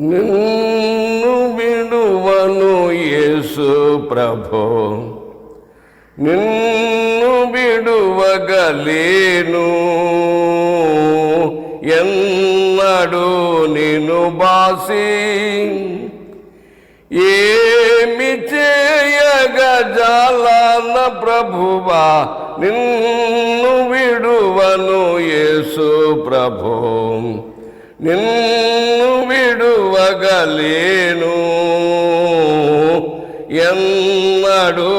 నిన్ను విడువను యేసు ప్రభో. నిన్ను విడువగలేను. ఎన్నడు నిన్ను బాసి ఏమి చేయగజాలన ప్రభువా? నిన్ను విడువను యేసు ప్రభో. నిన్ను విడువగలేను ఎన్నడు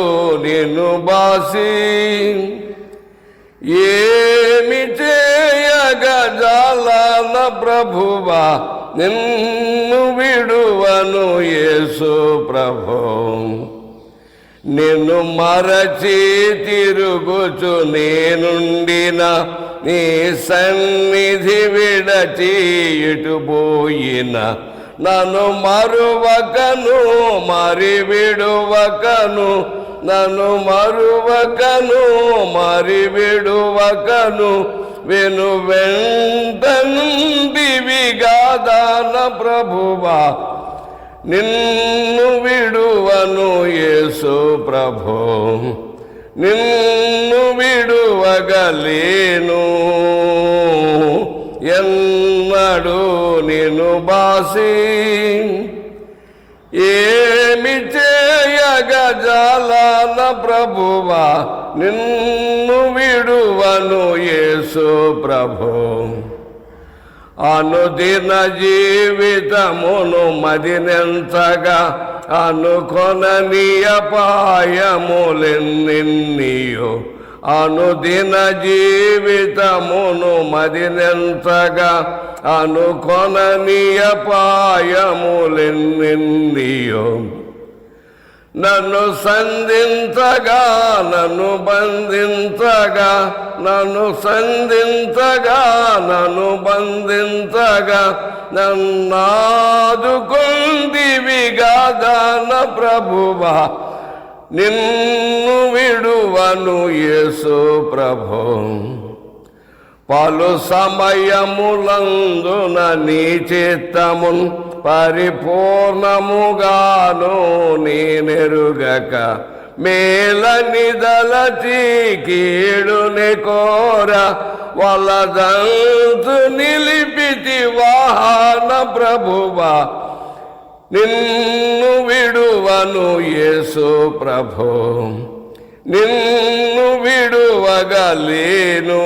నిన్ను బాసి ఏమి చేయగజాలన ప్రభువా నిన్ను విడువను యేసు ప్రభు. నిన్ను మరచి తిరుగుచు నేనుండిన నీ సన్నిధి విడచి ఇటు నన్ను మరువకను మరి విడువకను నన్ను మరువకను మరి విడువకను వెను వెంట నుండివిగాదాన ప్రభువా. నిన్ను విడువను యేసు ప్రభు. నిన్ను విడువగలేను. ఎన్ నాడు నేను బాసి. ఏమి చేయగజాలన ప్రభువా? నిన్ను విడువను యేసు ప్రభు. అనుదిన జీవితమును మదినెంతగా అనుకొనని అపాయములెన్నియో అనుదిన జీవితమును మదినెంతగా అనుకొనని నన్ను సంధించగా నన్ను బంధించగా నన్ను సంధించగా నన్ను బంధించగా నన్నాదుకుందివిగా దాన ప్రభువా. నిన్ను విడువను యేసు ప్రభో. పలు సమయములందున నీ చిత్తమున్ పరిపూర్ణముగాను నేనెరుగక. మేలని నిదలచి కీడుని కోర వలదంతు నిలిపితి వాహన ప్రభువా. నిన్ను విడువను యేసు ప్రభు. నిన్ను విడువగలేను.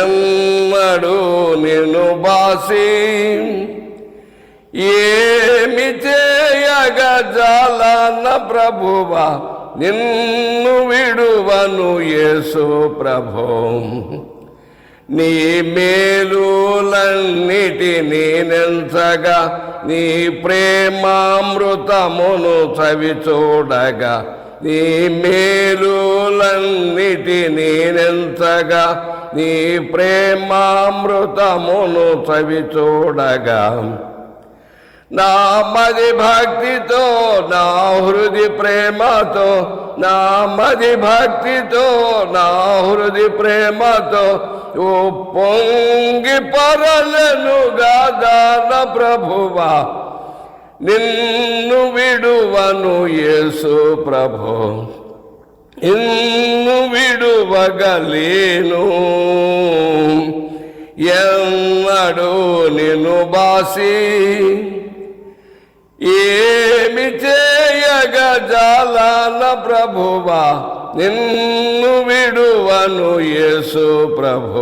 ఎన్నడు నిన్ను బాసి ఏమి చేయగజాలన్న ప్రభువా నిన్ను విడువను యేసు ప్రభు. నీ మేలులన్నిటినీ నెంచగా నీ ప్రేమామృతమును చవి చూడగా నీ మేలులన్నిటినీ నేనెంతగా నీ ప్రేమామృతమును చవి చూడగా నా మది భక్తితో నా హృది ప్రేమతో నా మది భక్తితో నా హృది ప్రేమతో ఓ పొంగి పరలను గాదాన ప్రభువా. నిన్ను విడువను యేసు ప్రభు. ఇన్ను విడువగలేను. ఎన్నడు నిన్ను బాసి ఏమి చేయగజాలన ప్రభువా. నిన్ను విడువను యేసు ప్రభు.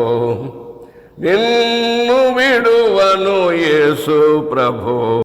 నిన్ను విడువను యేసు ప్రభు.